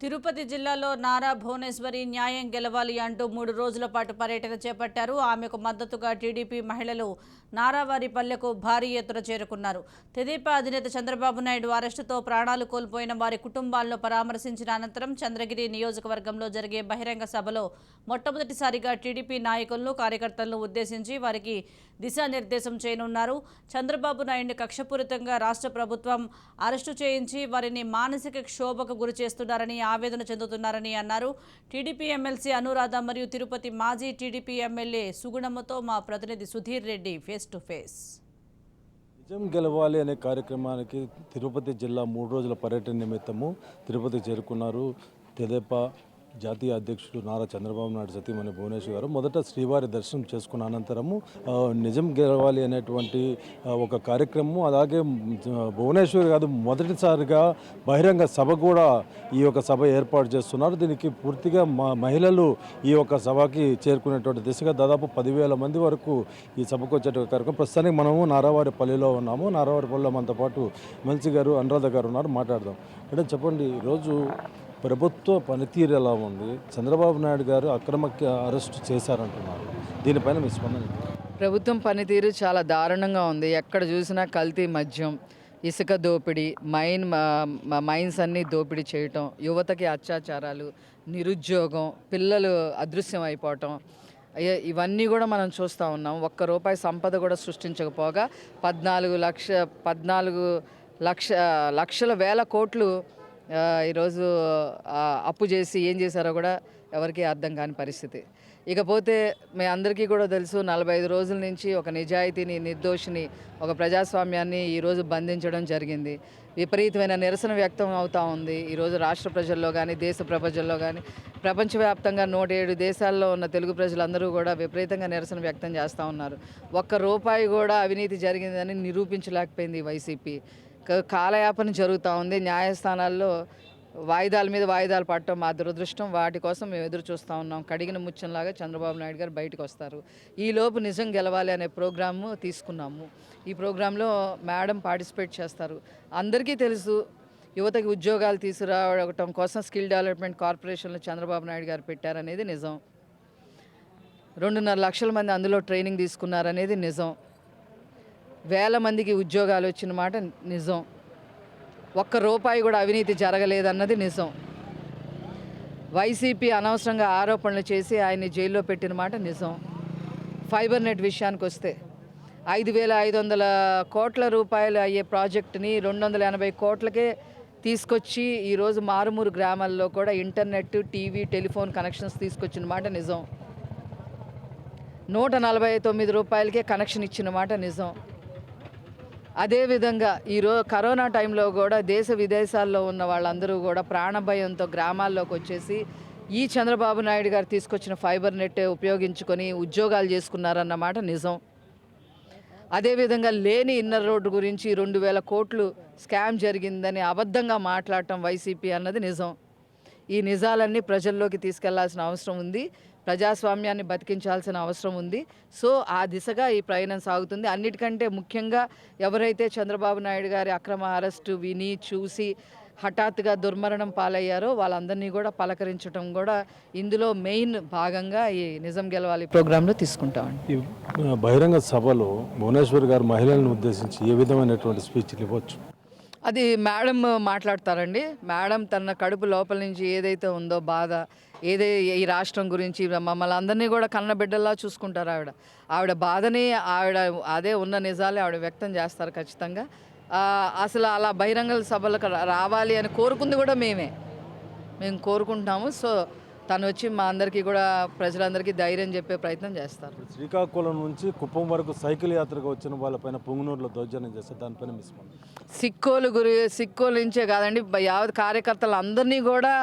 తిరుపతి జిల్లాలో నారా భువనేశ్వరి న్యాయం గెలవాలి అంటూ మూడు రోజుల పాటు పర్యటన చేపట్టారు. ఆమెకు మద్దతుగా టీడీపీ మహిళలు నారావారి పల్లెకు భారీ ఎత్తున చేరుకున్నారు. తెదేపా అధినేత చంద్రబాబు నాయుడు అరెస్టుతో ప్రాణాలు కోల్పోయిన వారి కుటుంబాలను పరామర్శించిన అనంతరం చంద్రగిరి నియోజకవర్గంలో జరిగే బహిరంగ సభలో మొట్టమొదటిసారిగా టీడీపీ నాయకులను కార్యకర్తలను ఉద్దేశించి వారికి దిశానిర్దేశం చేయనున్నారు. చంద్రబాబు నాయుడిని కక్షపూరితంగా రాష్ట్ర ప్రభుత్వం అరెస్టు చేయించి వారిని మానసిక క్షోభకు గురి చేస్తున్నారని ఆవేదన చెందుతున్నారని అన్నారు. టీడీపీ ఎమ్మెల్సీ అనురాధ మరియు తిరుపతి మాజీ టీడీపీ ఎమ్మెల్యే సుగుణమ్మతో మా ప్రతినిధి Sudhir Reddy face to face. నిజం గెలవాలి అనే కార్యక్రమానికి తిరుపతి జిల్లా మూడు రోజుల పర్యటన నిమిత్తము తిరుపతి చేరుకున్నారు. తెదేపా జాతీయ అధ్యక్షుడు నారా చంద్రబాబు నాయుడు సతీమణి భువనేశ్వర్ గారు మొదట శ్రీవారి దర్శనం చేసుకున్న అనంతరము నిజం గెలవాలి అనేటువంటి ఒక కార్యక్రమం అలాగే భువనేశ్వర్ గారు మొదటిసారిగా బహిరంగ సభ కూడా ఈ యొక్క సభ ఏర్పాటు చేస్తున్నారు. దీనికి పూర్తిగా మహిళలు ఈ యొక్క సభకి చేరుకునేటువంటి దిశగా దాదాపు పదివేల మంది వరకు ఈ సభకు వచ్చేటువంటి కార్యక్రమం. ప్రస్తుతానికి మనము నారావారిపల్లిలో ఉన్నాము. నారావారి మనతో పాటు మల్సి గారు అనురాధ గారు ఉన్నారు. మాట్లాడదాం. అంటే చెప్పండి. ఈరోజు ప్రభుత్వ పనితీరు ఎలా ఉంది? చంద్రబాబు నాయుడు గారు అక్రమ అరెస్ట్ చేశారంటున్నారు. దీనిపైన మీ స్పందన ప్రభుత్వం పనితీరు చాలా దారుణంగా ఉంది. ఎక్కడ చూసినా కల్తీ మద్యం ఇసుక దోపిడీ మైన్ మైన్స్ అన్నీ దోపిడీ చేయటం యువతకి అత్యాచారాలు నిరుద్యోగం పిల్లలు అదృశ్యం అయిపోవటం ఇవన్నీ కూడా మనం చూస్తూ ఉన్నాం. ఒక్క రూపాయి సంపద కూడా సృష్టించకపోగా పద్నాలుగు లక్ష పద్నాలుగు లక్ష లక్షల వేల కోట్లు ఈరోజు అప్పు చేసి ఏం చేశారో కూడా ఎవరికీ అర్థం కాని పరిస్థితి. ఇకపోతే మీ అందరికీ కూడా తెలుసు నలభై ఐదు రోజుల నుంచి ఒక నిజాయితీని నిర్దోషిని ఒక ప్రజాస్వామ్యాన్ని ఈరోజు బంధించడం జరిగింది. విపరీతమైన నిరసన వ్యక్తం అవుతూ ఉంది. ఈరోజు రాష్ట్ర ప్రజల్లో కానీ దేశ ప్రపంచంలో కానీ ప్రపంచవ్యాప్తంగా నూట ఏడు దేశాల్లో ఉన్న తెలుగు ప్రజలందరూ కూడా విపరీతంగా నిరసన వ్యక్తం చేస్తూ ఉన్నారు. ఒక్క రూపాయి కూడా అవినీతి జరిగిందని నిరూపించలేకపోయింది వైసీపీ. కాలయాపన జరుగుతూ ఉంది. న్యాయస్థానాల్లో వాయిదాల మీద వాయిదాలు పడటం మా దురదృష్టం. వాటి కోసం మేము ఎదురు చూస్తూ ఉన్నాం. కడిగిన ముచ్చంలాగా చంద్రబాబు నాయుడు గారు బయటకు వస్తారు ఈలోపు నిజం గెలవాలి అనే ప్రోగ్రాము తీసుకున్నాము. ఈ ప్రోగ్రాంలో మేడం పార్టిసిపేట్ చేస్తారు. అందరికీ తెలుసు యువతకి ఉద్యోగాలు తీసుకురావడం కోసం స్కిల్ డెవలప్మెంట్ కార్పొరేషన్లో చంద్రబాబు నాయుడు గారు పెట్టారనేది నిజం. రెండున్నర లక్షల మంది అందులో ట్రైనింగ్ తీసుకున్నారనేది నిజం. వేల మందికి ఉద్యోగాలు వచ్చిన మాట నిజం. ఒక్క రూపాయి కూడా అవినీతి జరగలేదన్నది నిజం. వైసీపీ అనవసరంగా ఆరోపణలు చేసి ఆయన్ని జైల్లో పెట్టిన మాట నిజం. ఫైబర్ నెట్ విషయానికి వస్తే ఐదు వేల ఐదు వందల కోట్ల రూపాయలు అయ్యే ప్రాజెక్టుని రెండు వందల ఎనభై కోట్లకే తీసుకొచ్చి ఈరోజు మారుమూరు గ్రామాల్లో కూడా ఇంటర్నెట్ టీవీ టెలిఫోన్ కనెక్షన్స్ తీసుకొచ్చిన మాట నిజం. నూట నలభై తొమ్మిది రూపాయలకే కనెక్షన్ ఇచ్చిన మాట నిజం. అదేవిధంగా ఈరోజు కరోనా టైంలో కూడా దేశ విదేశాల్లో ఉన్న వాళ్ళందరూ కూడా ప్రాణభయంతో గ్రామాల్లోకి వచ్చేసి ఈ చంద్రబాబు నాయుడు గారు తీసుకొచ్చిన ఫైబర్ నెట్ ఉపయోగించుకొని ఉద్యోగాలు చేసుకున్నారన్నమాట నిజం. అదేవిధంగా లేని ఇన్నర్ రోడ్డు గురించి రెండు వేల కోట్లు స్కామ్ జరిగిందని అబద్ధంగా మాట్లాడటం వైసీపీ అన్నది నిజం. ఈ నిజాలన్నీ ప్రజల్లోకి తీసుకెళ్ళాల్సిన అవసరం ఉంది. ప్రజాస్వామ్యాన్ని బతికించాల్సిన అవసరం ఉంది. సో ఆ దిశగా ఈ ప్రయాణం సాగుతుంది. అన్నిటికంటే ముఖ్యంగా ఎవరైతే చంద్రబాబు నాయుడు గారి అక్రమ అరెస్టు విని చూసి హఠాత్తుగా దుర్మరణం పాలయ్యారో వాళ్ళందరినీ కూడా పలకరించడం కూడా ఇందులో మెయిన్ భాగంగా ఈ నిజం గెలవాలి ప్రోగ్రాంలో తీసుకుంటామండి. ఈ బహిరంగ సభలో భువనేశ్వర్ గారు మహిళలను ఉద్దేశించి ఏ విధమైనటువంటి స్పీచ్లు ఇవ్వచ్చు? అది మేడం మాట్లాడతారండి. మేడం తన కడుపు లోపల నుంచి ఏదైతే ఉందో బాధ ఏదే ఈ రాష్ట్రం గురించి మమ్మల్ని అందరినీ కూడా కన్న బిడ్డల్లా చూసుకుంటారు ఆవిడ. ఆవిడ బాధని ఆవిడ అదే ఉన్న నిజాలే ఆవిడ వ్యక్తం చేస్తారు ఖచ్చితంగా. అసలు అలా బహిరంగ సభలకు రావాలి అని కోరుకుంది కూడా మేమే. మేము కోరుకుంటున్నాము. సో తను వచ్చి మా అందరికీ కూడా ప్రజలందరికీ ధైర్యం చెప్పే ప్రయత్నం చేస్తారు. శ్రీకాకుళం నుంచి కుప్పం వరకు సైకిల్ యాత్రగా వచ్చిన వాళ్ళపైన పొంగునూరులో దౌర్జన్యం చేస్తే దానిపైన మీ స్పందన సిక్కోలు గురి సిక్కోలు నుంచే కాదండి యావత్ కార్యకర్తలు అందరినీ కూడా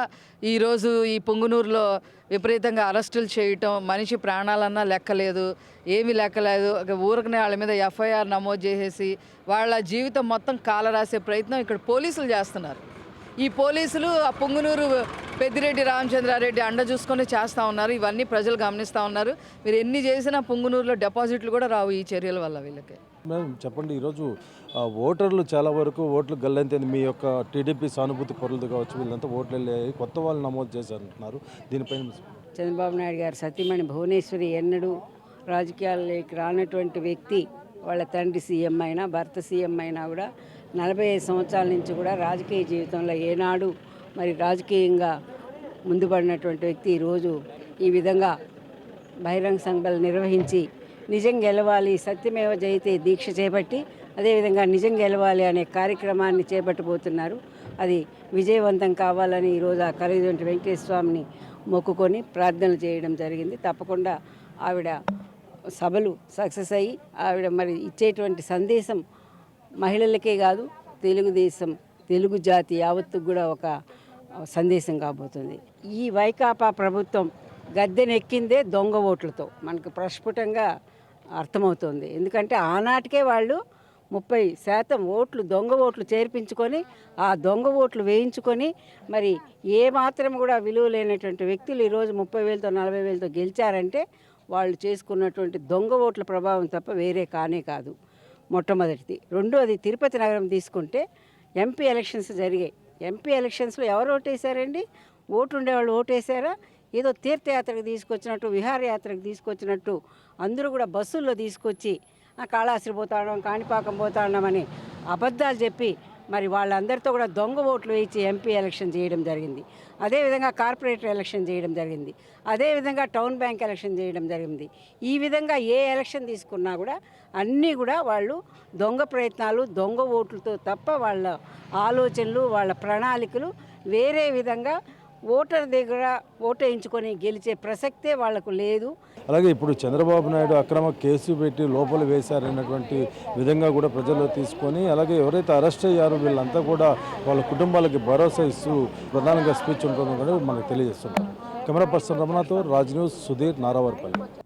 ఈరోజు ఈ పొంగునూరులో విపరీతంగా అరెస్టులు చేయటం మనిషి ప్రాణాలన్నా లెక్కలేదు ఏమీ లెక్కలేదు. ఊరకనే వాళ్ళ మీద ఎఫ్ఐఆర్ నమోదు చేసేసి వాళ్ళ జీవితం మొత్తం కాలరాసే ప్రయత్నం ఇక్కడ పోలీసులు చేస్తున్నారు. ఈ పోలీసులు ఆ పొంగునూరు పెద్దిరెడ్డి రామచంద్రారెడ్డి అండ చూసుకొని చేస్తూ ఉన్నారు. ఇవన్నీ ప్రజలు గమనిస్తూ ఉన్నారు. మీరు ఎన్ని చేసినా పుంగునూరులో డిపాజిట్లు కూడా రావు ఈ చర్యల వల్ల వీళ్ళకి. మేడం చెప్పండి ఈరోజు ఓటర్లు చాలా వరకు ఓట్లు గల్లంతైంది? మీ యొక్క టీడీపీ సానుభూతి పరులది కావచ్చు వీళ్ళంతా ఓట్లు వెళ్ళాయి కొత్త వాళ్ళు నమోదు చేశారంటున్నారు. దీనిపైన? చంద్రబాబు నాయుడు గారు సతీమణి భువనేశ్వరి ఎన్నడూ రాజకీయాల్లోకి రానటువంటి వ్యక్తి వాళ్ళ తండ్రి సీఎం అయినా భర్త సీఎం అయినా కూడా నలభై ఐదు సంవత్సరాల నుంచి కూడా రాజకీయ జీవితంలో ఏనాడు మరి రాజకీయంగా ముందుపడినటువంటి వ్యక్తి ఈరోజు ఈ విధంగా బహిరంగ సంఘాలు నిర్వహించి నిజం గెలవాలి సత్యమేవ జయితే దీక్ష చేపట్టి అదేవిధంగా నిజం గెలవాలి అనే కార్యక్రమాన్ని చేపట్టబోతున్నారు. అది విజయవంతం కావాలని ఈరోజు ఆ కలిగినటువంటి వెంకటేశ్వర స్వామిని మొక్కుకొని ప్రార్థనలు చేయడం జరిగింది. తప్పకుండా ఆవిడ సభలు సక్సెస్ అయ్యి ఆవిడ మరి ఇచ్చేటువంటి సందేశం మహిళలకే కాదు తెలుగుదేశం తెలుగు జాతి యావత్తుకు కూడా ఒక సందేశం కాబోతుంది. ఈ వైకాపా ప్రభుత్వం గద్దెనెక్కిందే దొంగ ఓట్లతో మనకు ప్రస్ఫుటంగా అర్థమవుతుంది. ఎందుకంటే ఆనాటికే వాళ్ళు ముప్పై శాతం ఓట్లు దొంగ ఓట్లు చేర్పించుకొని ఆ దొంగ ఓట్లు వేయించుకొని మరి ఏ మాత్రం కూడా విలువ లేనటువంటి వ్యక్తులు ఈరోజు ముప్పై వేలతో నలభై వేలతో గెలిచారంటే వాళ్ళు చేసుకున్నటువంటి దొంగ ఓట్ల ప్రభావం తప్ప వేరే కానే కాదు. మొట్టమొదటిది. రెండోది తిరుపతి నగరం తీసుకుంటే ఎంపీ ఎలక్షన్స్ జరిగాయి. ఎంపీ ఎలక్షన్స్లో ఎవరు ఓటేశారండి ఓటు ఉండేవాళ్ళు ఓటేశారా ఏదో తీర్థయాత్రకు తీసుకొచ్చినట్టు విహారయాత్రకు తీసుకొచ్చినట్టు అందరూ కూడా బస్సుల్లో తీసుకొచ్చి "ఆ, కాళాస్త్రి పోతాడం కాణిపాకం పోతాడం అని అబద్ధాలు చెప్పి మరి వాళ్ళందరితో కూడా దొంగ ఓట్లు వేయించి ఎంపీ ఎలక్షన్ చేయడం జరిగింది. అదేవిధంగా కార్పొరేటర్ ఎలక్షన్ చేయడం జరిగింది. అదేవిధంగా టౌన్ బ్యాంక్ ఎలక్షన్ చేయడం జరిగింది. ఈ విధంగా ఏ ఎలక్షన్ తీసుకున్నా కూడా అన్నీ కూడా వాళ్ళు దొంగ ప్రయత్నాలు దొంగ ఓట్లతో తప్ప వాళ్ళ ఆలోచనలు వాళ్ళ ప్రణాళికలు వేరే విధంగా ఓటర్ దగ్గర ఓటేయించుకొని గెలిచే ప్రసక్తే వాళ్ళకు లేదు. అలాగే ఇప్పుడు చంద్రబాబు నాయుడు అక్రమ కేసు పెట్టి లోపల వేశారన్నటువంటి విధంగా కూడా ప్రజల్లో తీసుకొని అలాగే ఎవరైతే అరెస్ట్ అయ్యారో వీళ్ళంతా కూడా వాళ్ళ కుటుంబాలకి భరోసా ఇస్తూ ప్రధానంగా స్పీచ్ ఉంటుందో మనకు తెలియజేస్తున్నారు. కెమెరా పర్సన్ రమణతో రాజ్ న్యూస్ సుధీర్ నారావర్పల్లి.